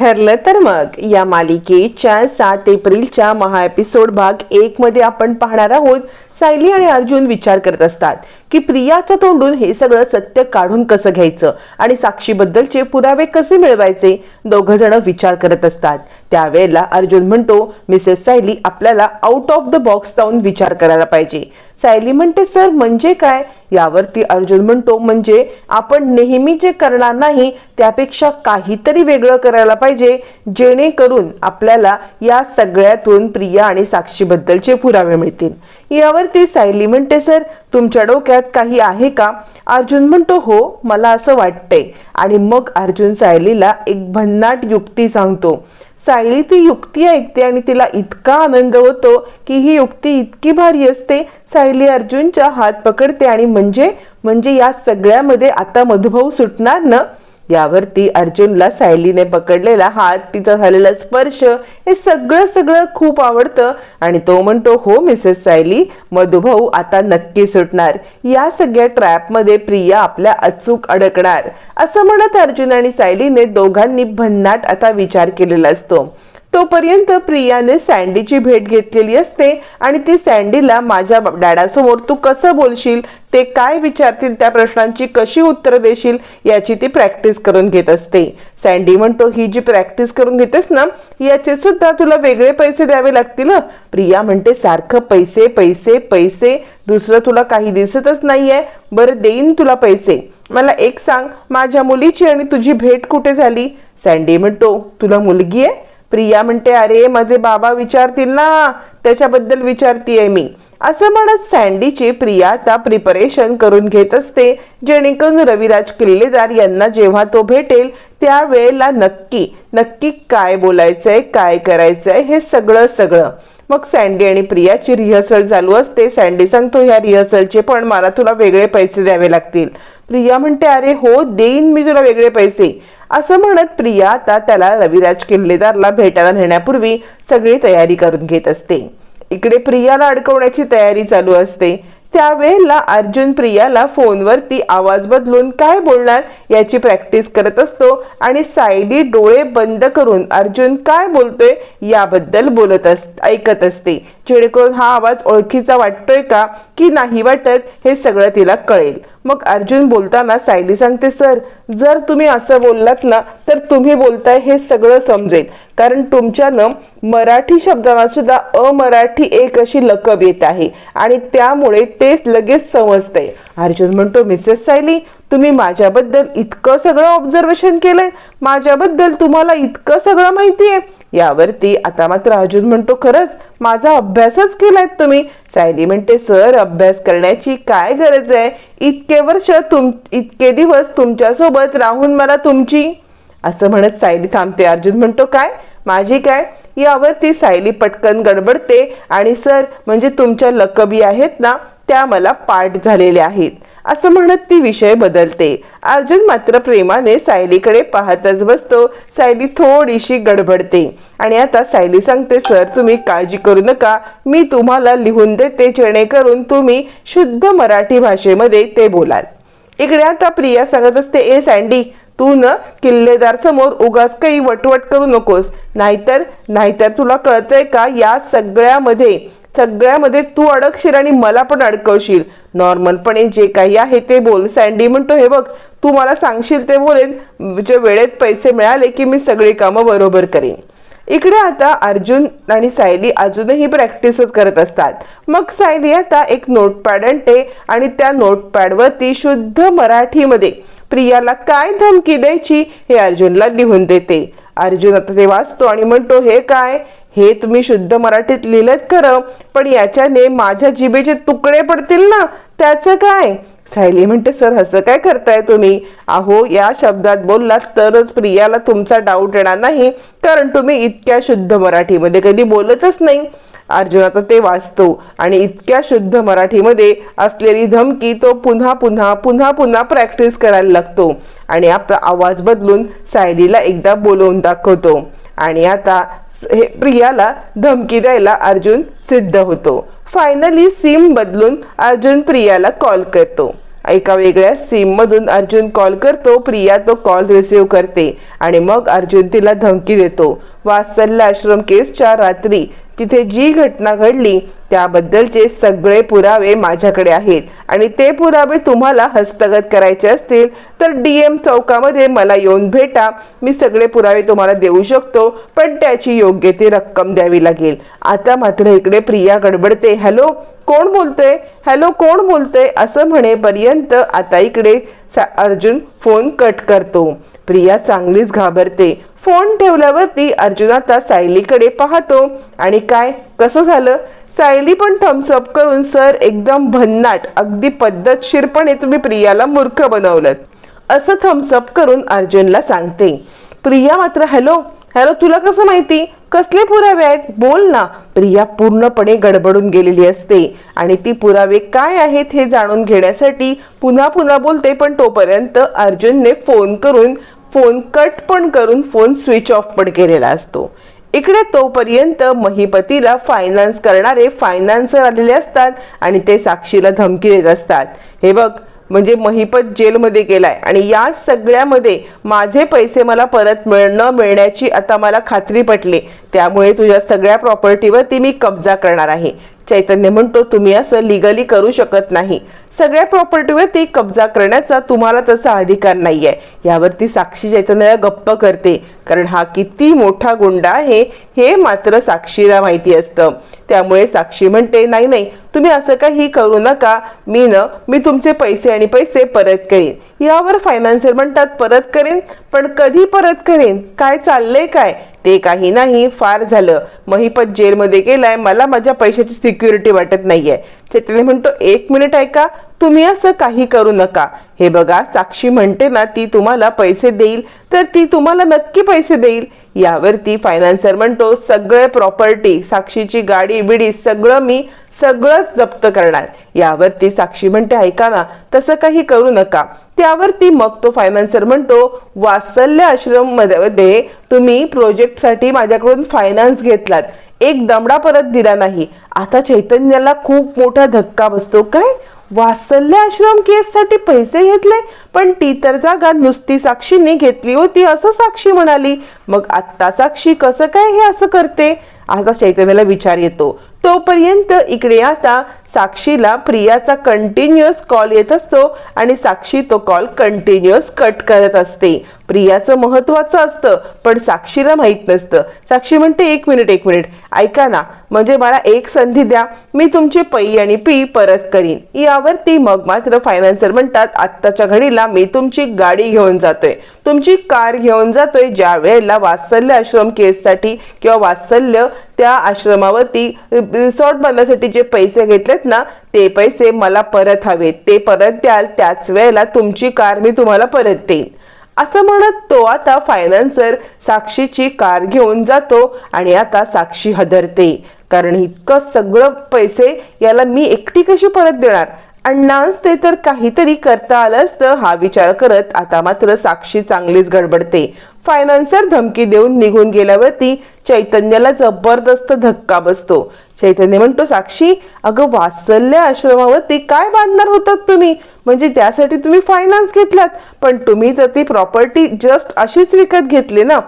ठरलं तर मग. या मालिकेच्या सात एप्रिलच्या महा एपिसोड भाग एक मध्ये आपण पाहणार आहोत. सायली आणि अर्जुन विचार करत असतात की प्रियाच्या तोंडून हे सगळं सत्य काढून कसं घ्यायचं आणि साक्षीबद्दलचे पुरावे कसे मिळवायचे? दोघ जण विचार करत असतात. त्यावेळेला अर्जुन म्हणतो मिसेस सायली आपल्याला आउट ऑफ द बॉक्स जाऊन विचार करायला पाहिजे. सायली म्हणते सर म्हणजे काय? यावरती अर्जुन म्हणतो म्हणजे आपण नेहमी जे करणार नाही त्यापेक्षा काहीतरी वेगळं करायला पाहिजे जेणेकरून आपल्याला या सगळ्यातून प्रिया आणि साक्षीबद्दलचे पुरावे मिळतील. यावरती सायली म्हणते सर तुमच्या डोक्यात काही आहे का? अर्जुन म्हणतो हो मला असं वाटतंय. आणि मग अर्जुन सायलीला एक भन्नाट युक्ती सांगतो. सायली ती युक्ती ऐकते आणि तिला इतका आनंद होतो की ही युक्ती इतकी भारी असते. सायली अर्जुनच्या हात पकडते आणि म्हणजे म्हणजे या सगळ्यामध्ये आता मधुभाऊ सुटणार ना? यावरती अर्जुनला सायलीने पकडलेला हात तिचा झालेला स्पर्श हे सगळं सगळं खूप आवडतं. आणि तो म्हणतो हो मिसेस सायली मधुभाऊ आता नक्की सुटणार. या सगळ्या ट्रॅपमध्ये प्रिया आपल्या अचूक अडकणार. असं म्हणत अर्जुन आणि सायलीने दोघांनी भन्नाट आता विचार केलेला असतो. तोपर्यंत प्रियाने सँडीची भेट घेतलेली असते आणि ती सँडीला माझ्या डॅडासमोर तू कसं बोलशील? ते काय विचारतील त्या प्रश्नांची कशी उत्तरं देशील याची ती प्रॅक्टिस करून घेत असते. सँडी म्हणतो ही जी प्रॅक्टिस करून घेतेस ना याचे सुद्धा तुला वेगळे पैसे द्यावे लागतील प्रिया म्हणते सारखं पैसे पैसे पैसे. दुसरं तुला काही दिसतच नाहीये. बरं देईन तुला पैसे. मला एक सांग माझ्या मुलीची आणि तुझी भेट कुठे झाली? सँडी म्हणतो तुला मुलगी आहे? प्रिया म्हणते अरे माझे बाबा विचारतील ना. त्याच्याबद्दल विचारतीये मी. असं म्हणत सँडीची प्रिया आता प्रिपरेशन करून घेत असते. जेणेकरून रविराज किल्लेदार यांना जेव्हा तो भेटेल त्यावेळेला नक्की नक्की काय बोलायचंय काय करायचंय हे सगळं सगळं. मग सँडी आणि प्रियाची रिहर्सल चालू असते. सँडी सांगतो ह्या रिहर्सलचे पण मला तुला वेगळे पैसे द्यावे लागतील. प्रिया म्हणते अरे हो देईन मी तुला वेगळे पैसे. असं म्हणत प्रिया आता त्याला रविराज किल्लेदारला भेटायला नेण्यापूर्वी सगळी तयारी करून घेत असते. इकडे प्रियाला अडकवण्याची तयारी चालू असते. त्यावेळेला अर्जुन प्रियाला फोनवरती आवाज बदलून काय बोलणार याची प्रॅक्टिस करत असतो आणि सायडी डोळे बंद करून अर्जुन काय बोलतोय याबद्दल बोलत अस ऐकत असते. जेणेकरून हा आवाज ओळखीचा वाटतोय का की नाही वाटत हे सगळं तिला कळेल. मग अर्जुन बोलताना सायली सांगते सर जर तुम्ही असं बोललात ना तर तुम्ही बोलताय हे सगळं समजेल. कारण तुमच्यानं मराठी शब्दांना सुद्धा अमराठी एक अशी लकब येत आहे आणि त्यामुळे ते लगेच समजतंय. अर्जुन म्हणतो मिसेस सायली तुम्ही माझ्याबद्दल इतकं सगळं ऑब्झर्वेशन केलंय? माझ्याबद्दल तुम्हाला इतकं सगळं माहिती आहे यावरती आता मात्र अर्जुन म्हणतो खरंच माझा अभ्यासच केलाय तुम्ही. सायली म्हणते सर अभ्यास करण्याची काय गरज आहे? इतके वर्ष तुम इतके दिवस तुमच्यासोबत राहून मला तुमची असं म्हणत सायली थांबते. अर्जुन म्हणतो काय? माझी काय? यावरती सायली पटकन गडबडते आणि सर म्हणजे तुमच्या लकबी आहेत ना त्या मला पाठ झालेल्या आहेत. असं म्हणत ती विषय बदलते. अर्जुन मात्र प्रेमाने सायलीकडे पाहतच बसतो. सायली थोडीशी गडबडते. आणि आता सायली सांगते सर तुम्ही काळजी करू नका. मी तुम्हाला लिहून देते जेणेकरून तुम्ही शुद्ध मराठी भाषेमध्ये ते बोलाल. इकडे आता प्रिया सांगत असते ए सँडी तू न किल्लेदार समोर उगाच काही वटवट करू नकोस. नाहीतर नाहीतर तुला कळतंय का या सगळ्यामध्ये सगळ्यामध्ये तू अडकशील आणि मला पण अडकवशील. नॉर्मलपणे जे काही आहे ते बोल. सँडी म्हणतो हे बघ तू मला सांगशील ते बोलेन जे वेळेत पैसे मिळाले की मी सगळी कामं बरोबर करेन. इकडे आता अर्जुन आणि सायली अजूनही प्रॅक्टिसच करत असतात. मग सायली आता एक नोटपॅड आणते आणि त्या नोटपॅडवरती शुद्ध मराठीमध्ये प्रियाला काय धमकी द्यायची हे अर्जुनला लिहून देते. अर्जुन आता ते वाचतो आणि म्हणतो हे काय? हे तुम्ही शुद्ध मराठीत लिहिलं खरं पण याच्याने माझ्या जिभेचे तुकडे पडतील ना? त्याचं काय? सायली म्हणते सर असं काय करताय तुम्ही? अहो या शब्दात बोललात तरच प्रियाला तुमचा डाऊट येणार नाही कारण तुम्ही इतक्या शुद्ध मराठीमध्ये कधी बोलतच नाही. अर्जुन आता ते वाचतो आणि इतक्या शुद्ध मराठीमध्ये असलेली धमकी तो पुन्हा पुन्हा पुन्हा पुन्हा प्रॅक्टिस करायला लागतो आणि आपला आवाज बदलून सायलीला एकदा बोलवून दाखवतो. आणि आता हे प्रियाला धमकी द्यायला अर्जुन सिद्ध होतो. फायनली सिम बदलून अर्जुन प्रियाला कॉल करतो. एका वेगळ्या सिममधून अर्जुन कॉल करतो प्रिया तो कॉल रिसीव करते आणि मग अर्जुन तिला धमकी देतो. वात्सल्य आश्रम केसच्या रात्री तिथे जी घटना घडली त्याबद्दलचे सगळे पुरावे माझ्याकडे आहेत. आणि ते पुरावे तुम्हाला हस्तगत करायचे असतील तर डी एम चौकामध्ये मला येऊन भेटा. मी सगळे पुरावे तुम्हाला देऊ शकतो पण त्याची योग्य ती रक्कम द्यावी लागेल. आता मात्र इकडे प्रिया गडबडते. हॅलो कोण बोलतोय? हॅलो कोण बोलतोय? असं म्हणेपर्यंत आता इकडे सा- अर्जुन फोन कट करतो. प्रिया चांगलीच घाबरते. फोन ठेवल्यावरती अर्जुन आता सायलीकडे पाहतो. आणि काय? कसं झालं? सायली पण थम्सअप करून सर एकदम भन्नाट अगदी पद्धतशीरपणे तुम्ही प्रियाला मूर्ख बनवलं असं थम्सअप करून अर्जुनला सांगते. प्रिया मात्र हॅलो? हॅलो तुला कसं माहिती? कसले पुरावे आहेत? बोल ना. प्रिया पूर्णपणे गडबडून गेलेली असते. आणि ती पुरावे काय आहेत हे जाणून घेण्यासाठी पुन्हा पुन्हा बोलते पण तोपर्यंत अर्जुनने फोन करून फोन कट पण करून फोन स्विच ऑफ पण केलेला असतो. इकडे तोपर्यंत महिपतीला फायनान्स करणारे फायनान्सर आलेले असतात आणि ते साक्षीला धमकी देत असतात. हे बघ म्हणजे महिपत जेलमध्ये गेलाय आणि या सगळ्यामध्ये माझे पैसे मला परत मिळ न मिळण्याची आता मला खात्री पटली. त्यामुळे तुझ्या सगळ्या प्रॉपर्टीवरती मी कब्जा करणार आहे. चैतन्य म्हणतो तुम्ही असं लिगली करू शकत नाही. सगळ्या प्रॉपर्टीवरती कब्जा करण्याचा तुम्हाला तसा अधिकार नाही आहे यावरती साक्षी चैतन्याला गप्प करते कारण हा किती मोठा गुंडा आहे हे मात्र साक्षीला माहिती असतं. त्यामुळे साक्षी म्हणते नाही नाही तुम्ही असं काही करू नका. मी न मी तुमचे पैसे आणि पैसे परत करीन. यावर फायनान्सर म्हणतात परत करेन? पण कधी परत करेन? काय चाललंय काय? ते काही नाही फार झालं. महिपत जेलमध्ये गेलाय मला माझ्या पैशाची सिक्युरिटी वाटत नाहीये. चैतन्य म्हणतो एक मिनिट ऐका तुम्ही असं काही करू नका. हे बघा साक्षी म्हणते ना ती तुम्हाला पैसे देईल तर ती तुम्हाला नक्की पैसे देईल. यावरती फायनान्सर म्हणतो सगळे प्रॉपर्टी साक्षीची गाडी बिडी सगळं मी सगळंच जप्त करणार. यावरती साक्षी म्हणते ऐका ना तसं काही करू नका. त्यावरती मग तो फायनान्सर म्हणतो वात्सल्य आश्रममध्ये तुम्ही प्रोजेक्टसाठी माझ्याकडून फायनान्स घेतलात. एक दमडा परत दिला नाही. आता चैतन्याला खूप मोठा धक्का बसतो. काय? वासल्य आश्रम केससाठी पैसे घेतले पण ती तर जागा नुसती साक्षीने घेतली होती असं साक्षी म्हणाली. मग आत्ता साक्षी कसं काय हे असं करते? आता चैतन्याला विचार येतो. तोपर्यंत इकडे आता साक्षीला प्रियाचा कंटिन्युअस कॉल येत असतो आणि साक्षी तो कॉल कंटिन्युअस कट करत असते. प्रियाचं महत्वाचं असतं पण साक्षीला माहीत नसतं. साक्षी म्हणते एक मिनिट एक मिनिट ऐका ना म्हणजे मला एक संधी द्या. मी तुमचे पै आणि पी परत करीन. यावरती मग मात्र फायनान्सर म्हणतात आत्ताच्या घडीला मी तुमची गाडी घेऊन जातोय. तुमची कार घेऊन जातोय ज्या वेळेला वात्सल्य आश्रम केससाठी किंवा वात्सल्य त्या आश्रमावरती रिसॉर्ट बांधण्यासाठी जे पैसे आहेत ना ते पैसे मला परत हवेत. ते परत द्याल त्याच वेळेला तुमची कार मी तुम्हाला परत देईन. असं म्हणत तो आता फायनान्सर साक्षीची कार घेऊन जातो आणि आता साक्षी हदरते. कारण इतकं सगळं पैसे याला मी एकटी कशी परत देणार? अण्णाच ते तर काहीतरी करता आलं असतं हा विचार करत आता मात्र साक्षी चांगलीच गडबडते. फायनान्सर धमकी देऊन निघून गेल्यावरती चैतन्याला जबरदस्त धक्का बसतो. चैतन्य म्हणतो साक्षी अगं वासल्या आश्रमावरती काय बांधणार होतात तुम्ही? म्हणजे त्यासाठी तुम्ही फायनान्स घेतलात पण तुम्ही तर ती प्रॉपर्टी जस्ट अशीच विकत घेतली ना.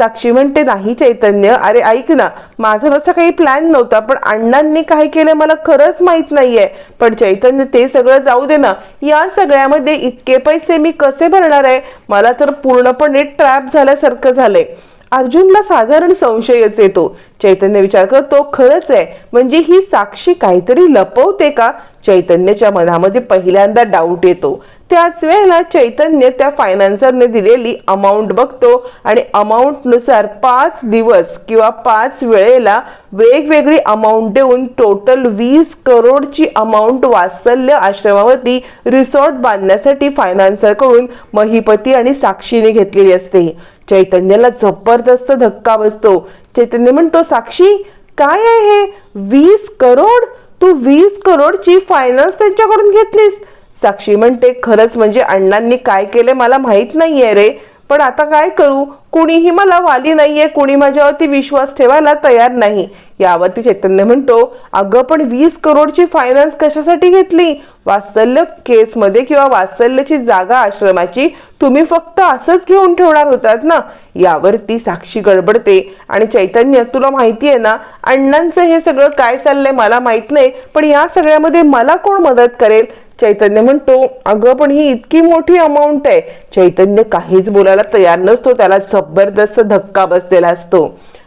साक्षी म्हणते नाही चैतन्य. अरे ऐक ना माझा तसा काही प्लॅन नव्हता पण अण्णांनी काय केलं मला खरंच माहीत नाहीये. पण चैतन्य ते सगळं जाऊ दे ना. या सगळ्यामध्ये इतके पैसे मी कसे भरणार आहे? मला तर पूर्णपणे ट्रॅप झाल्यासारखं झालंय. अर्जुनला साधारण संशयच येतो. चैतन्य विचार करतो खरंच आहे. म्हणजे ही साक्षी काहीतरी लपवते का? चैतन्याच्या मनामध्ये पहिल्यांदा डाऊट येतो. त्याच वेळेला चैतन्य त्या फायनान्सरने दिलेली अमाऊंट बघतो आणि अमाऊंटनुसार पाच दिवस किंवा पाच वेळेला वेगवेगळी अमाऊंट देऊन टोटल वीस करोडची अमाऊंट वात्सल्य आश्रमावरती रिसॉर्ट बांधण्यासाठी फायनान्सरकडून महिपती आणि साक्षीने घेतलेली असते. चैतन्याला जबरदस्त धक्का बसतो. चैतन्य म्हणतो साक्षी काय आहे हे? वीस करोड? तू वीस करोडची फायनान्स त्यांच्याकडून घेतलीस? साक्षी म्हणते खरंच म्हणजे अण्णांनी काय केले मला माहीत नाहीये रे. पण आता काय करू? कुणीही मला वाली नाहीये. कुणी माझ्यावरती विश्वास ठेवायला तयार नाही. यावरती चैतन्य म्हणतो अगं पण वीस करोडची फायनान्स कशासाठी घेतली? वात्सल्य केसमध्ये किंवा वात्सल्याची जागा आश्रमाची तुम्ही फक्त असंच घेऊन ठेवणार होतात ना? यावरती साक्षी गडबडते आणि चैतन्य तुला माहिती आहे ना अण्णांचं हे सगळं काय चाललंय मला माहीत नाही पण या सगळ्यामध्ये मला कोण मदत करेल? चैतन्य म्हणतो अगं पण ही इतकी मोठी अमाऊंट आहे. चैतन्य काहीच बोलायला तयार नसतो त्याला जबरदस्त धक्का बसलेला असतो.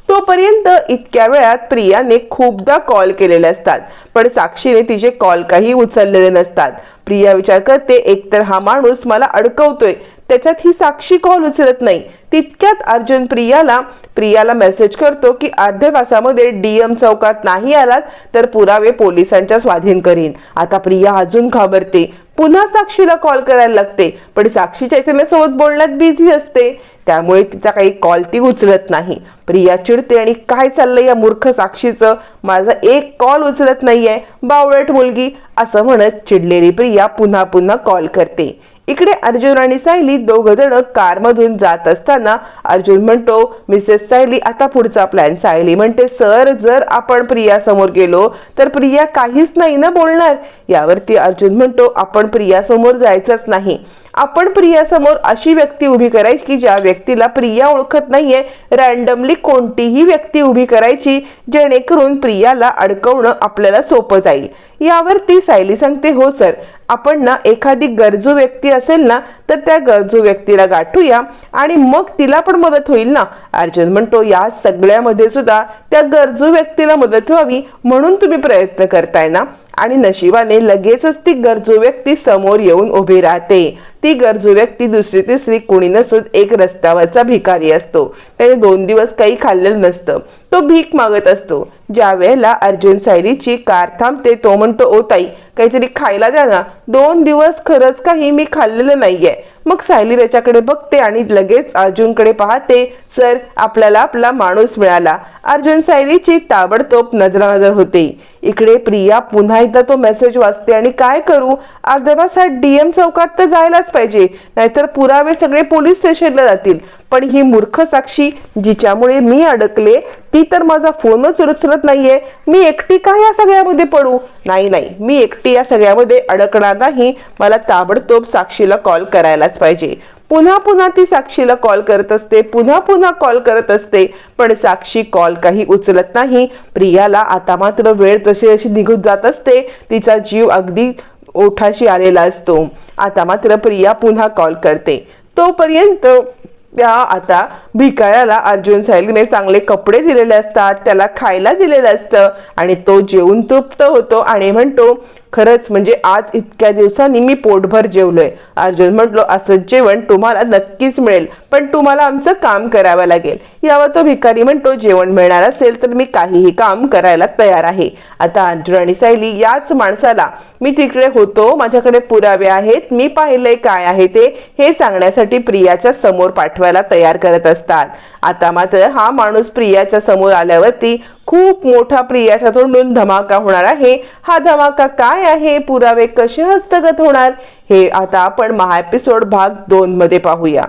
तोपर्यंत इतक्या वेळात प्रियाने खूपदा कॉल केलेले असतात पण साक्षीने तिचे कॉल काही उचललेले नसतात. प्रिया विचार करते एकतर हा माणूस मला अडकवतोय त्याच्यात ही साक्षी कॉल उचलत नाही? तितक्यात अर्जुन प्रियाला प्रियाला मेसेज करतो की अर्ध्या तासामध्ये डीएम चौकात नाही आलात तर पुरावे पोलिसांच्या स्वाधीन करीन. आता प्रिया अजून घाबरते. पुन्हा साक्षीला कॉल करायला लागते पण साक्षी चैतन्यासोबत बोलण्यात बिझी असते. त्यामुळे तिचा काही कॉल ती उचलत नाही. प्रिया चिडते आणि काय चाललंय या मूर्ख साक्षीचं? माझा एक कॉल उचलत नाहीये बावळट मुलगी असं म्हणत चिडलेली प्रिया पुन्हा पुन्हा कॉल करते. इकडे अर्जुन आणि सायली दोघ जण कारमधून जात असताना अर्जुन म्हणतो मिसेस सायली आता पुढचा प्लॅन सायली म्हणते सर जर आपण प्रिया समोर गेलो तर प्रिया काहीच नाही ना बोलणार? यावरती अर्जुन म्हणतो आपण प्रिया समोर जायचंच नाही. आपण प्रियासमोर अशी व्यक्ती उभी करायची की ज्या व्यक्तीला प्रिया ओळखत नाहीये रॅन्डमली कोणतीही व्यक्ती उभी करायची जेणेकरून प्रियाला अडकवणं आपल्याला सोपं जाईल. यावरती सायली सांगते हो सर आपण ना एखादी गरजू व्यक्ती असेल ना तर त्या गरजू व्यक्तीला गाठूया आणि मग तिला पण मदत होईल ना. अर्जुन म्हणतो या सगळ्यामध्ये सुद्धा त्या गरजू व्यक्तीला मदत व्हावी म्हणून तुम्ही प्रयत्न करताय ना. आणि नशिबाने लगेचच ती गरजू व्यक्ती समोर येऊन उभी राहते. ती गरजू व्यक्ती दुसरी तिसरी कुणी नसून एक रस्त्यावरचा भिकारी असतो. त्याने दोन दिवस काही खाल्लेलं नसतं. तो भीक मागत असतो. ज्या वेळेला अर्जुन सायलीची कार थांबते तो म्हणतो ओ ताई काहीतरी खायला द्या ना. दोन दिवस खरंच काही मी खाल्लेलं नाहीये. मग सायली त्याच्याकडे बघते आणि लगेच अर्जुनकडे पाहते सर आपल्याला आपला माणूस मिळाला. अर्जुन सायलीची ताबडतोब नजरानजर होते. इकडे प्रिया पुन्हा एकदा तो मेसेज वाचते. आणि काय करू? अर्धवासात डीएम चौकात तर जायलाच पाहिजे. नाहीतर पुरावे सगळे पोलीस स्टेशनला जातील. पण ही मूर्ख साक्षी जिच्यामुळे मी अडकले ती तर माझा फोनच उचलत नाहीये. मी एकटी का या सगळ्यामध्ये पडू? नाही नाही. मी एकटी या सगळ्यामध्ये अडकणार नाही. मला ताबडतोब साक्षीला कॉल करायलाच पाहिजे. पुन्हा पुन्हा ती साक्षीला कॉल करत असते पुन्हा पुन्हा कॉल करत असते. पण साक्षी कॉल काही उचलत नाही. प्रियाला आता मात्र वेळ जशी जशी निघून जात असते तिचा जीव अगदी ओठाशी आलेला असतो. आता मात्र प्रिया पुन्हा कॉल करते. तोपर्यंत त्या आता भिकाऱ्याला अर्जुन साहेबने चांगले कपडे दिलेले असतात त्याला खायला दिलेलं असतं आणि तो जेवून तृप्त होतो आणि म्हणतो खरंच म्हणजे आज इतक्या दिवसांनी मी पोटभर जेवलोय. अर्जुन म्हटलो असं जेवण तुम्हाला नक्कीच मिळेल. पण तुम्हाला आमचं काम करावं लागेल. यावर तो भिकारी म्हणतो जेवण मिळणार असेल तर मी काहीही काम करायला तयार आहे. आता अर्जुन आणि सायली याच माणसाला मी तिकडे होतो माझ्याकडे पुरावे आहेत मी पाहिले काय आहे ते हे सांगण्यासाठी प्रियाच्या समोर पाठवायला तयार करत असतात. आता मात्र हा माणूस प्रियाच्या समोर आल्यावरती खूप मोठा प्रियाच्या तोंडून धमाका होणार आहे. हा धमाका काय आहे? पुरावे कसे हस्तगत होणार? हे आता आपण महा एपिसोड भाग दोन मध्ये पाहूया.